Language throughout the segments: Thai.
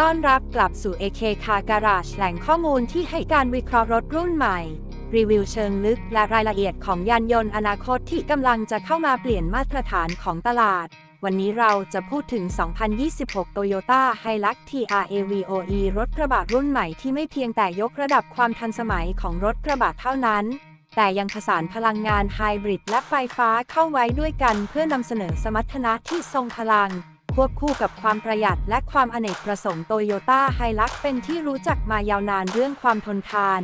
ต้อนรับกลับสู่ AK Car Garage แหล่งข้อมูลที่ให้การวิเคราะห์รถรุ่นใหม่ รีวิวเชิงลึกและรายละเอียดของยานยนต์อนาคตที่กำลังจะเข้ามาเปลี่ยนมาตรฐานของตลาด วันนี้เราจะพูดถึง 2026 Toyota Hilux TRAVOE รถกระบะรุ่นใหม่ที่ไม่เพียงแต่ยกระดับความทันสมัยของรถกระบะเท่านั้นแต่ยังผสานพลังงานไฮบริดและไฟฟ้าเข้าไว้ด้วยกันเพื่อนำเสนอสมรรถนะที่ทรงพลัง ควบคู่กับความประหยัดและความอเนกประสงค์โตโยต้าไฮลักเป็นที่รู้จักมายาวนานเรื่องความทนทาน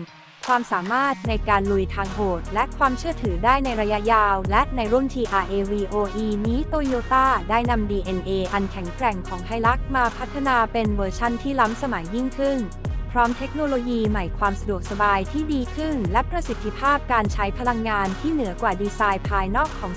ความสามารถในการลุยทางโหด และความเชื่อถือได้ในระยะยาว และในรุ่น TRAVOE นี้โตโยต้าได้นำ DNA อันแข็งแกร่งของไฮลักมาพัฒนาเป็นเวอร์ชั่นที่ล้ำสมัยยิ่งขึ้น พร้อมเทคโนโลยีใหม่ความสะดวกสบายที่ดีขึ้น และประสิทธิภาพการใช้พลังงานที่เหนือกว่าดีไซน์ภายนอกของ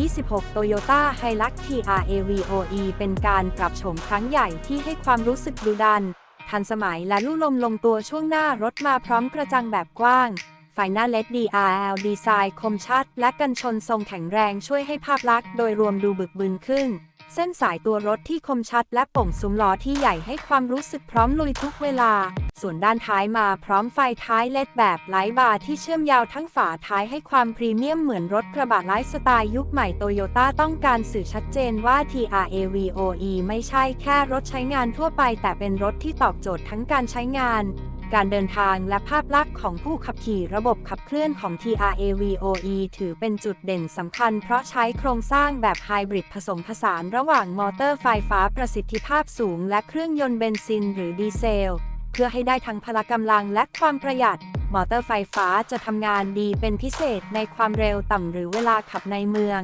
2026 Toyota Hilux TRAVOE เป็นการปรับโฉมครั้งใหญ่ที่ให้ความรู้สึกดุดัน ทันสมัยและลู่ลมลงตัวช่วงหน้ารถมาพร้อมกระจังแบบกว้างไฟหน้า LED DRL ดีไซน์คมชัด และกันชนทรงแข็งแรงช่วยให้ภาพลักษณ์โดยรวมดูบึกบึนขึ้น เส้นสายตัวรถที่คมชัดและป่งซุ้มล้อที่ใหญ่ให้ความรู้สึกพร้อมลุยทุกเวลา ส่วนด้านท้ายมาพร้อมไฟท้ายเลดแบบไลท์บาร์ที่เชื่อมยาวทั้งฝาท้ายให้ความพรีเมียมเหมือนรถกระบะไลฟ์สไตล์ยุคใหม่โตโยต้าต้องการสื่อชัดเจนว่า TRAVOE ไม่ใช่แค่รถใช้งานทั่วไป แต่เป็นรถที่ตอบโจทย์ทั้งการใช้งาน การเดินทางและภาพลักษณ์ของผู้ขับขี่ระบบขับเคลื่อนของ TRAVOE ถือเป็นจุดเด่นสำคัญ เพราะใช้โครงสร้างแบบไฮบริดผสมผสานระหว่างมอเตอร์ไฟฟ้าประสิทธิภาพสูง และเครื่องยนต์เบนซินหรือดีเซล เพื่อให้ได้ทั้งพละกำลังและความประหยัด มอเตอร์ไฟฟ้าจะทำงานดีเป็นพิเศษในความเร็วต่ำหรือเวลาขับในเมือง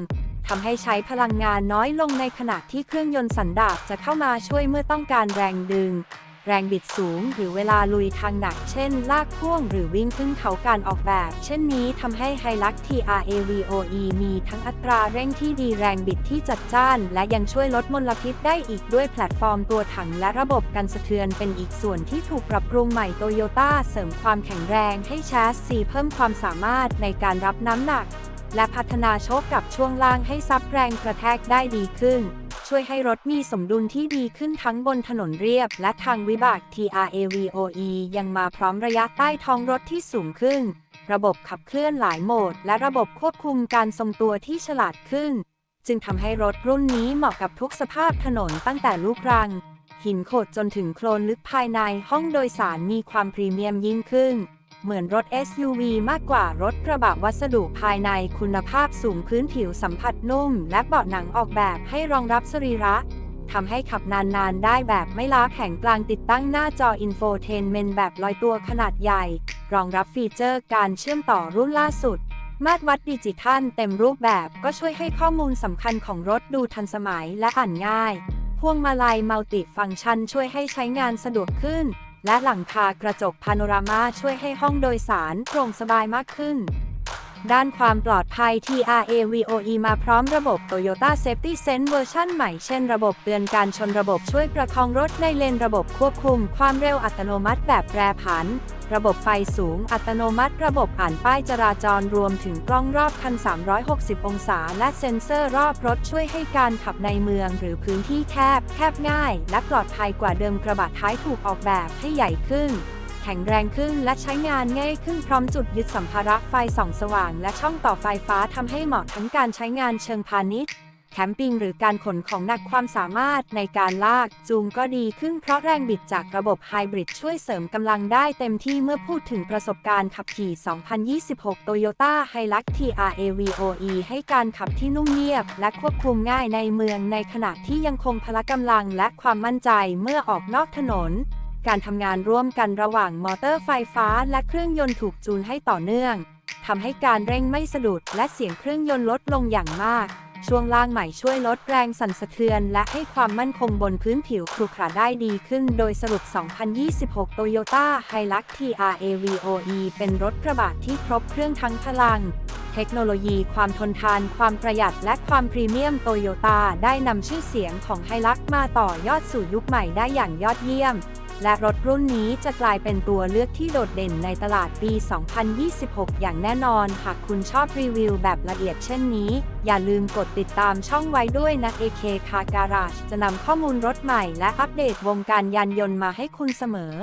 ทำให้ใช้พลังงานน้อยลงในขณะที่เครื่องยนต์สันดาปจะเข้ามาช่วยเมื่อต้องการแรงดึง แรงบิดสูง หรือเวลาลุยทางหนัก เช่น ลากพ่วงหรือวิ่งขึ้นเขาการออกแบบ เช่นนี้ทำให้ไฮลัก TRAVOE มีทั้งอัตราเร่งที่ดีแรงบิดที่จัดจ้าน และยังช่วยลดมลพิษได้อีกด้วยแพลตฟอร์มตัวถังและระบบกันสะเทือนเป็นอีกส่วนที่ถูกปรับปรุงใหม่โตโยต้าเสริมความแข็งแรงให้แชสซีเพิ่มความสามารถในการรับน้ำหนัก และพัฒนาโชคกับช่วงล่างให้ซับแรงกระแทกได้ดีขึ้น ช่วยให้รถมีสมดุลที่ดีขึ้นทั้งบนถนนเรียบ และทางวิบาก TRAVOE ยังมาพร้อมระยะใต้ท้องรถที่สูงขึ้น ระบบขับเคลื่อนหลายโหมด และระบบควบคุมการทรงตัวที่ฉลาดขึ้น จึงทำให้รถรุ่นนี้เหมาะกับทุกสภาพถนนตั้งแต่ลูกรัง หินโขดจนถึงโคลนลึกภายในห้องโดยสารมีความพรีเมียมยิ่งขึ้น เหมือนรถ SUV มากกว่ารถกระบะวัสดุภายในคุณภาพสูงพื้นผิวสัมผัสนุ่ม และเบาะหนังออกแบบให้รองรับสรีระทำให้ขับนาน ๆ ได้แบบไม่ล้าแข็งกลางติดตั้งหน้าจออินโฟเทนเมนแบบลอยตัวขนาดใหญ่ รองรับฟีเจอร์การเชื่อมต่อรุ่นล่าสุด มาตรวัดดิจิทัลเต็มรูปแบบก็ช่วยให้ข้อมูลสำคัญของรถดูทันสมัยและอ่านง่าย พวงมาลัยมัลติฟังก์ชันช่วยให้ใช้งานสะดวกขึ้น และหลังคากระจกพาโนรามาช่วยให้ห้องโดยสารโปร่งสบายมากขึ้น ด้านความปลอดภัย TRAVOE มาพร้อมระบบ Toyota Safety Sense เวอร์ชันใหม่ เช่นระบบเตือนการชนระบบช่วยประคองรถในเลนระบบควบคุม ความเร็วอัตโนมัติแบบแปรผัน ระบบไฟสูงอัตโนมัติ ระบบอ่านป้ายจราจรรวมถึงกล้องรอบคัน 360 องศา และเซ็นเซอร์รอบรถช่วยให้การขับในเมืองหรือพื้นที่แคบ แคบง่าย และปลอดภัยกว่าเดิมกระบะท้ายถูกออกแบบให้ใหญ่ขึ้น แข็งแรงขึ้นและใช้งานง่ายขึ้นพร้อมจุดยึดสัมภาระไฟส่องสว่าง และช่องต่อไฟฟ้าทำให้เหมาะทั้งการใช้งานเชิงพาณิชย์ แคมปิ้งหรือการขนของหนักความสามารถในการลากจูงก็ดีขึ้นเพราะแรงบิดจากระบบไฮบริดช่วยเสริมกำลังได้เต็มที่เมื่อพูดถึงประสบการณ์ขับขี่ 2026 Toyota Hilux TRAVOE ให้การขับที่นุ่มเงียบ และควบคุมง่ายในเมืองในขณะที่ยังคงพละกำลังและความมั่นใจเมื่อออกนอกถนนการทำงานร่วมกันระหว่างมอเตอร์ไฟฟ้าและเครื่องยนต์ถูกจูนให้ต่อเนื่อง ทำให้การเร่งไม่สะดุดและเสียงเครื่องยนต์ลดลงอย่างมาก ช่วงล่างใหม่ช่วยลดแรงสั่นสะเทือน และให้ความมั่นคงบนพื้นผิวครุขระได้ดีขึ้น โดยสรุป 2026 Toyota Hilux TRAVOE เป็นรถกระบะที่ครบเครื่องทั้งพลัง เทคโนโลยี ความทนทาน ความประหยัด และความพรีเมียมโตโยต้าได้นำชื่อเสียงของไฮลักมาต่อยอดสู่ยุคใหม่ได้อย่างยอดเยี่ยม และรถรุ่นนี้จะกลายเป็นตัวเลือกที่โดดเด่นในตลาดปี 2026 อย่างแน่นอน หากคุณชอบรีวิวแบบละเอียดเช่นนี้ อย่าลืมกดติดตามช่องไว้ด้วยนะ AK Car Garage จะนำข้อมูลรถใหม่และอัปเดตวงการยานยนต์มาให้คุณเสมอ